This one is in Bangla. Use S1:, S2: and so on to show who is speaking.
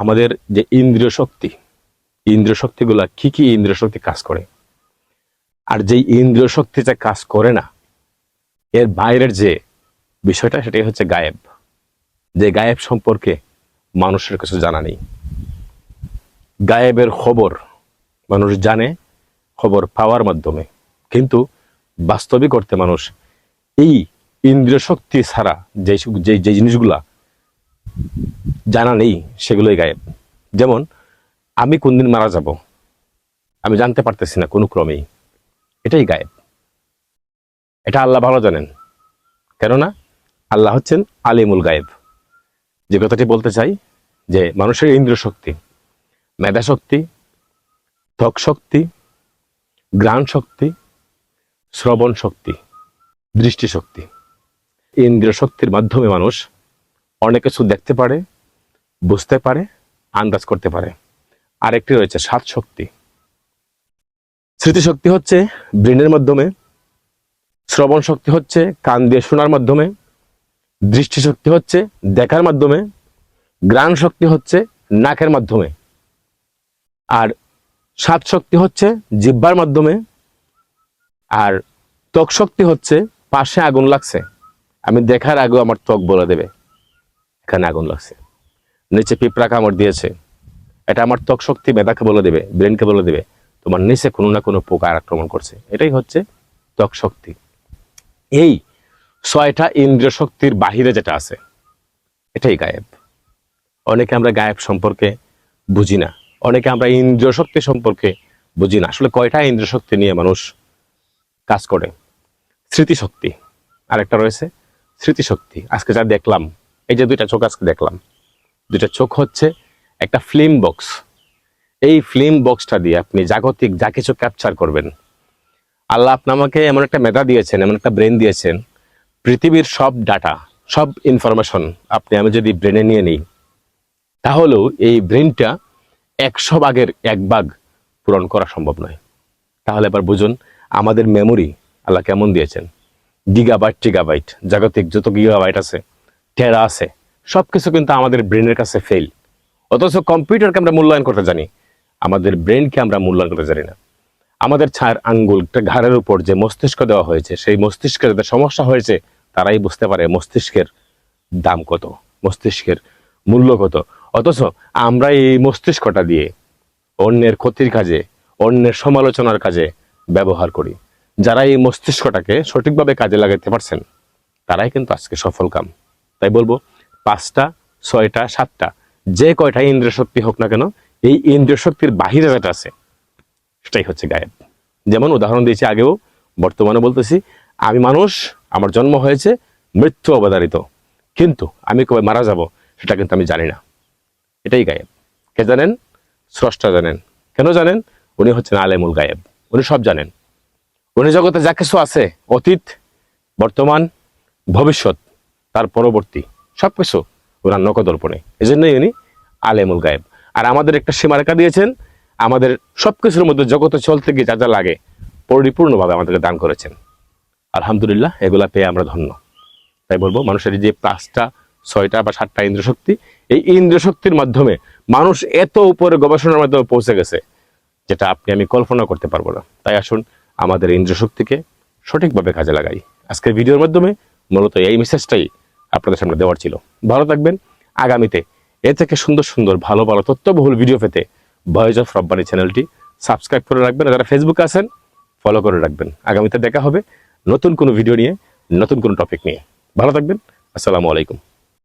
S1: আমাদের যে ইন্দ্রিয় শক্তি, ইন্দ্রিয় শক্তিগুলা কি কি ইন্দ্রিয় শক্তি কাজ করে? আর যেই ইন্দ্রিয় শক্তি যা কাজ করে না, এর বাইরের যে বিষয়টা, সেটাই হচ্ছে গায়েব। যে গায়েব সম্পর্কে মানুষের কিছু জানা নেই। গায়েবের খবর, মানুষ জানে খবর পাওয়ার মাধ্যমে। কিন্তু বাস্তবিক করতে মানুষ এই ইন্দ্রিয় শক্তি ছাড়া যে যে জিনিসগুলা জানা নেই সেগুলোই গায়েব। যেমন, আমি কোন দিন মারা যাব? আমি জানতে পারতেছি না কোনো ক্রমেই। এটাই গায়েব। এটা আল্লাহ ভালো জানেন। কেননা, আল্লাহ হচ্ছেন আলিমুল গায়েব। যে কথাটি বলতে চাই, যে মানুষের ইন্দ্রিয় শক্তি মেধা শক্তি ত্বক শক্তি গ্রাণ শক্তি শ্রবণ শক্তি দৃষ্টিশক্তি। ইন্দ্রিয় শক্তির মাধ্যমে মানুষ অনেক কিছু দেখতে পারে বুঝতে পারে, আন্দাজ করতে পারে। আরেকটি রয়েছে সাত শক্তি। স্মৃতিশক্তি হচ্ছে ব্রেনের মাধ্যমে, শ্রবণ শক্তি হচ্ছে কান দিয়ে শোনার মাধ্যমে, দৃষ্টিশক্তি হচ্ছে দেখার মাধ্যমে, গ্রাণ শক্তি হচ্ছে নাকের মাধ্যমে। আর সাত শক্তি হচ্ছে জিব্বার মাধ্যমে, আর ত্বক শক্তি হচ্ছে পাশে আগুন লাগছে। আমি দেখার আগেও আমার ত্বক বলে দেবে, এখানে আগুন লাগছে। নিচে পিঁপড়া কামড় দিয়েছে। এটা আমার ত্বক শক্তি মেধাকে বলে দেবে, ব্রেনকে বলে দেবে। তোমার নিচে কোনো না কোনো পোকা আক্রমণ করছে। এটাই হচ্ছে ত্বক শক্তি। এই ছয়টা ইন্দ্রিয় শক্তির বাহিরে যেটা আছে, এটাই গায়েব। অনেকে আমরা গায়েব সম্পর্কে বুঝি না। অনেকে আমরা ইন্দ্রিয় শক্তি সম্পর্কে বুঝি না। আসলে কয়টা ইন্দ্রিয় শক্তি নিয়ে মানুষ কাজ করে? স্মৃতিশক্তি। আরেকটা রয়েছে, স্মৃতিশক্তি। আজকে যা দেখলাম, এই যে দুইটা চোখ আজকে দেখলাম। দুইটা চোখ হচ্ছে একটা ফিল্ম বক্স এই ফিল্ম বক্সটা দিয়ে আপনি জাগতিক যা কিছু ক্যাপচার করবেন। আল্লাহ আপনি আমাকে এমন একটা মেধা দিয়েছেন, এমন একটা ব্রেন দিয়েছেন। পৃথিবীর সব ডাটা সব ইনফরমেশন আপনি আমি যদি ব্রেনে নিয়ে নিই, তাহলেও এই ব্রেনটা একশো ভাগের এক ভাগ পূরণ করা সম্ভব নয়। তাহলে এবার বুঝুন, আমাদের মেমোরি আল্লাহ কেমন দিয়েছেন? গিগাবাইট টিগাবাইট জাগতিক যত গিগাবাইট আছে টেরা আছে। সব কিছু কিন্তু আমাদের ব্রেনের কাছে ফেল অথচ কম্পিউটারকে আমরা মূল্যায়ন করতে জানি। আমাদের ব্রেনকে আমরা মূল্যায়ন করতে জানি না। আমাদের ছায়ের আঙ্গুলটা ঘাড়ের উপর যে মস্তিষ্ক দেওয়া হয়েছে, সেই মস্তিষ্কের যাদের সমস্যা হয়েছে, তারাই বুঝতে পারে মস্তিষ্কের দাম কত, মস্তিষ্কের মূল্য কত। অথচ আমরা এই মস্তিষ্কটা দিয়ে অন্যের ক্ষতির কাজে, অন্যের সমালোচনার কাজে ব্যবহার করি। যারা এই মস্তিষ্কটাকে সঠিকভাবে কাজে লাগাতে পারছেন, তারাই কিন্তু আজকে সফল কাম। তাই বলব পাঁচটা, ছয়টা, সাতটা, যে কয়টা ইন্দ্রিয় শক্তি হোক না কেন, এই ইন্দ্রিয় শক্তির বাহিরে যেটা আছে, সেটাই হচ্ছে গায়েব। যেমন উদাহরণ দিয়েছি আগেও বর্তমানে বলতেছি, আমি মানুষ, আমার জন্ম হয়েছে, মৃত্যু অবধারিত। কিন্তু আমি কবে মারা যাব, সেটা কিন্তু আমি জানি না। এটাই গায়েব। কে জানেন? স্রষ্টা জানেন। কেন জানেন? উনি হচ্ছেন আলেমুল গায়েব। উনি সব জানেন। উনি জগতে যা কিছু আছে, অতীত, বর্তমান, ভবিষ্যৎ, তার পরবর্তী। সব কিছু ওনার নকদর্পণে এই জন্যই উনি আলেমুল গায়েব। আর আমাদের একটা সীমারেখা দিয়েছেন, আমাদের সব কিছুর মধ্যে জগতে চলতে গিয়ে যা যা লাগে, পরিপূর্ণভাবে আমাদেরকে দান করেছেন। আলহামদুলিল্লাহ, এগুলা পেয়ে আমরা ধন্য। তাই বলব, মানুষের যে পাঁচটা, ছয়টা বা সাতটা ইন্দ্র শক্তি এই ইন্দ্র শক্তির মাধ্যমে মানুষ এত উপরে গবেষণার মাধ্যমে পৌঁছে গেছে, যেটা আপনি আমি কল্পনা করতে পারব না। তাই আসুন, আমাদের ইন্দ্র শক্তিকে সঠিকভাবে কাজে লাগাই। আজকের ভিডিওর মাধ্যমে মূলত এই মেসেজটাই আপনাদের সামনে দেওয়ার ছিল। ভালো থাকবেন। আগামীতে এ থেকে সুন্দর সুন্দর ভালো ভালো তথ্যবহুল ভিডিও পেতে ভয়েস অফ রব্বানি চ্যানেলটি সাবস্ক্রাইব করে রাখবেন। যারা ফেসবুকে আছেন ফলো করে রাখবেন। আগামীতে দেখা হবে নতুন কোনো ভিডিও নিয়ে, নতুন কোনো টপিক নিয়ে। ভালো থাকবেন। আসসালামু আলাইকুম।